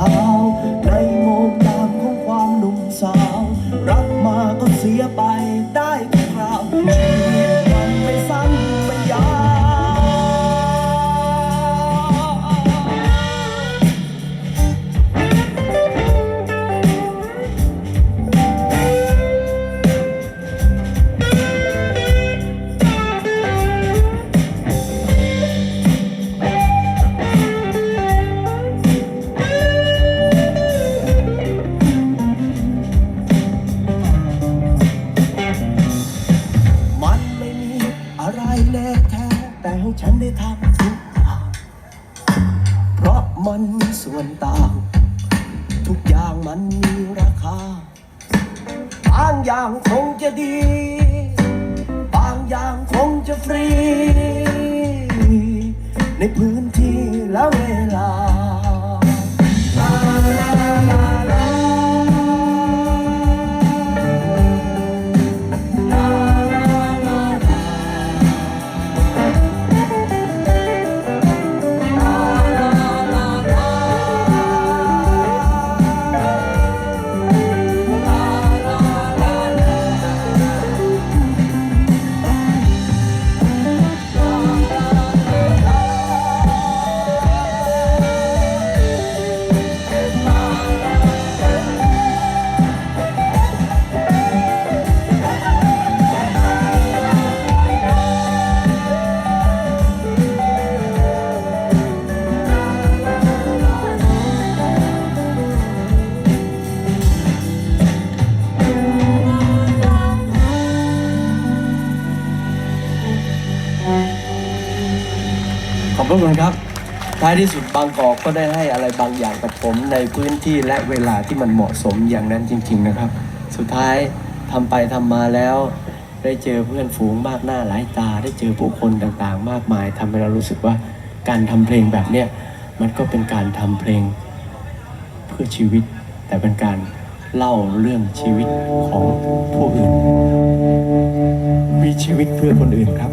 า ฉันได้ทำทุกอย่างเพราะมันมีส่วนต่าง ทุกอย่างมันมีราคา บางอย่างคงจะดี บางอย่างคงจะฟรี ในพื้นที่และเวลา ขอบคุณครับ ท้ายที่สุดบางกอกก็ได้ให้อะไรบางอย่างกับผมในพื้นที่และเวลาที่มันเหมาะสมอย่างนั้นจริง ๆนะครับ สุดท้ายทำไปทำมาแล้ว ได้เจอเพื่อนฝูงมากหน้าหลายตา ได้เจอผู้คนต่างๆ มากมายทำให้เรารู้สึกว่าการทำเพลงแบบเนี้ยมันก็เป็นการทำเพลงเพื่อชีวิต แต่เป็นการเล่าเรื่องชีวิตของผู้อื่น มีชีวิตเพื่อคนอื่นครับ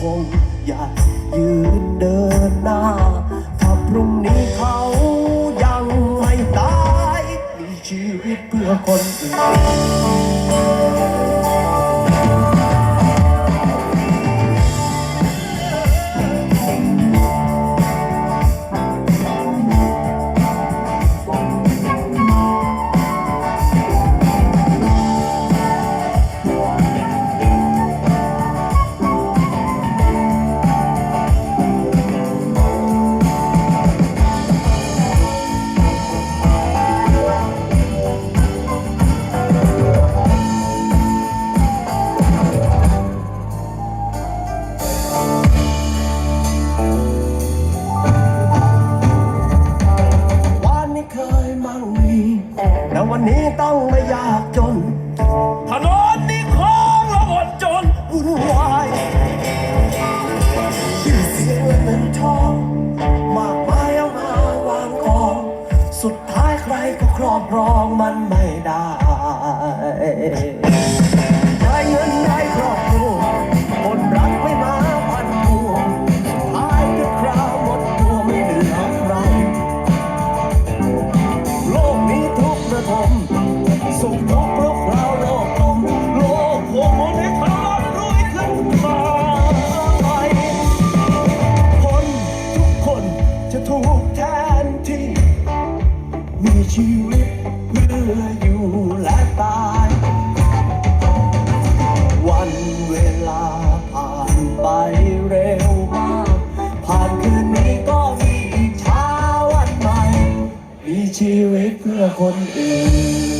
คงอยากยืนเดินหน้า ถ้าพรุ่งนี้เขายังไม่ตาย มีชีวิตเพื่อคนอื่น ร้องมันไม่ ชีวิตเพื่อคนอื่น